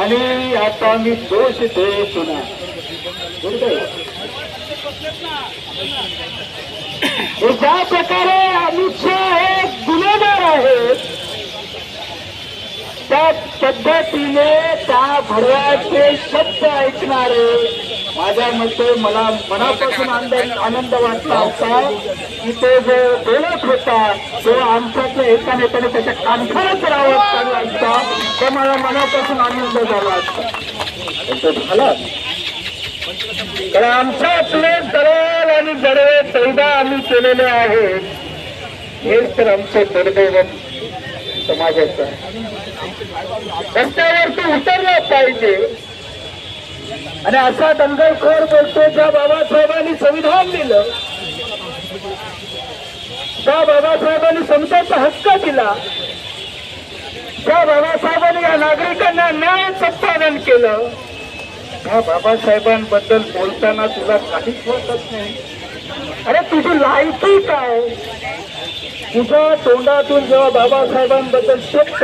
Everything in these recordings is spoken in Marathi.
आणि आता मी दोष दे पुन्हा? हे ज्या प्रकारे अमित शहा हे गुन्हेगार आहेत त्या पद्धतीने त्या भरवाचे शब्द ऐकणारे माझ्या मते मला मनापासून आनंद आनंद वाटला होता की तो जो बोलत होता तो आमच्यातल्या एका नेत्याने त्याच्या कानखानाच आवाज काढला असता तो मला मनापासून आनंद झाला असता झाला. कारण आमच्यातले दलाल आणि दडवे पैदा आम्ही केलेले आहेत. हेच तर आमचं दुर्दैव समाजाचं आहे. रस्त्यावर तू उतरला पाहिजे. आणि असा दंगलखोर बोलतो ज्या बाबासाहेबांनी संविधान दिलं त्या बाबासाहेबांनी समजाचा हक्क दिला त्या बाबासाहेबांनी या नागरिकांना न्याय संपादन केलं त्या बाबासाहेबांबद्दल बोलताना तुला काहीच वाटत नाही. अरे तुझी लायकी काय? तुझ्या तोंडातून जेव्हा बाबासाहेबांबद्दल शब्द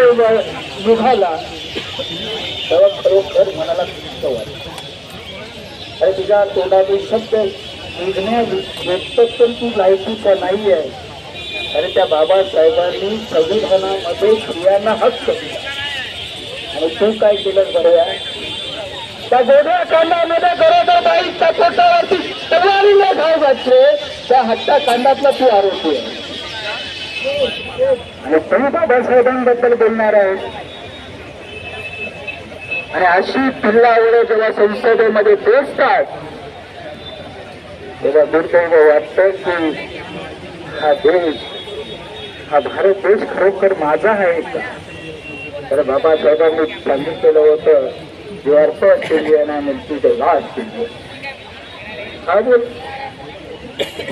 निघाला तेव्हा खरोखर मनाला दुःख वाटलं. अरे तुझ्या तोंडातून शब्द निघण्या व्यक्त तर तू लायकीचा नाही आहे अरे त्या बाबासाहेबांनी संविधानामध्ये स्त्रियांना हक्क दिला. आणि तू काय केलं बरं आहे त्या गोड्या कांदामध्ये गरोदर बाईच्या पोटावरती तलवारीला घाव घातले. त्या हट्टा कांदातला तू आरोपी आहे. आणि तुम्ही बाबासाहेबांबद्दल बोलणार आहे आणि अशी पिल्लावडे जेव्हा संसदेमध्ये पोचतात तेव्हा दुर्दैव वाटतं की हा देश हा भारत देश खरोखर माझा आहे का? तर बाबासाहेबांनी सांगितलेलं होतं you are first Indian and to the last Indian हा बोल.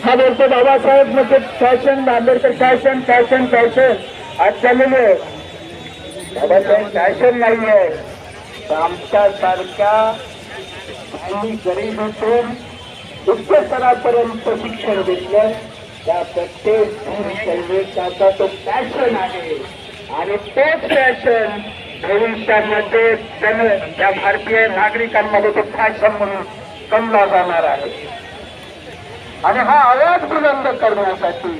हा बोलतो बाबासाहेब म्हणजे fashion Ambedkar fashion fashion fashion. आज चाललेलं. आहे बाबासाहेब फॅशन नाही आहे आमच्यासारख्या आणि गरीब उच्च स्तरापर्यंत शिक्षण घेतलं. त्या प्रत्येक सैनिकाचा तो फॅशन आहे. आणि तोच फॅशन भविष्यामध्ये जन त्या भारतीय नागरिकांमध्ये तो फॅशन म्हणून कमला जाणार आहे. आणि हा आवाज बुलंद करण्यासाठी